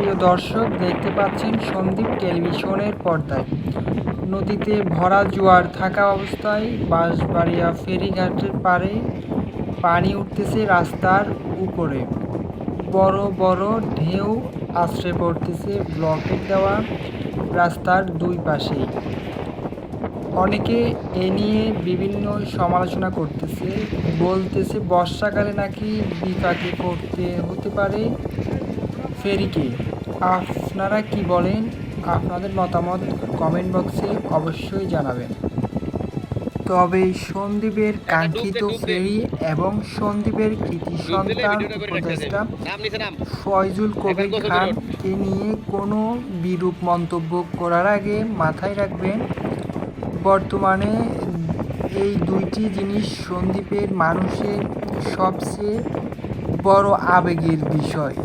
প্রিয় দর্শক, দেখতে পাচ্ছেন সন্দীপ টেলিভিশনের পর্দায়। নদীতে ভরা জোয়ার থাকা অবস্থায় বাঁশবাড়িয়া ফেরিঘাটের পাড়ে পানি উঠতেছে রাস্তার উপরে। বড় বড় ঢেউ আশ্রে পড়তেছে ব্লকের দেওয়া রাস্তার দুই পাশেই। অনেকে এ নিয়ে বিভিন্ন সমালোচনা করতেছে, বলতেছে বর্ষাকালে নাকি বিপাকে পড়তে হতে পারে ফেরিকে। আপনারা কি বলেন আপনাদের মতামত কমেন্ট বক্সে অবশ্যই জানাবেন। তবে সন্দীপের কাঙ্ক্ষিত ফেরি এবং সন্দীপের কৃতি সন্তান উপদেষ্টা ফয়জুল কবির খান এ নিয়ে কোনো বিরূপ মন্তব্য করার আগে মাথায় রাখবেন বর্তমানে এই দুইটি জিনিস সন্দ্বীপের মানুষের সবচেয়ে বড় আবেগের বিষয়।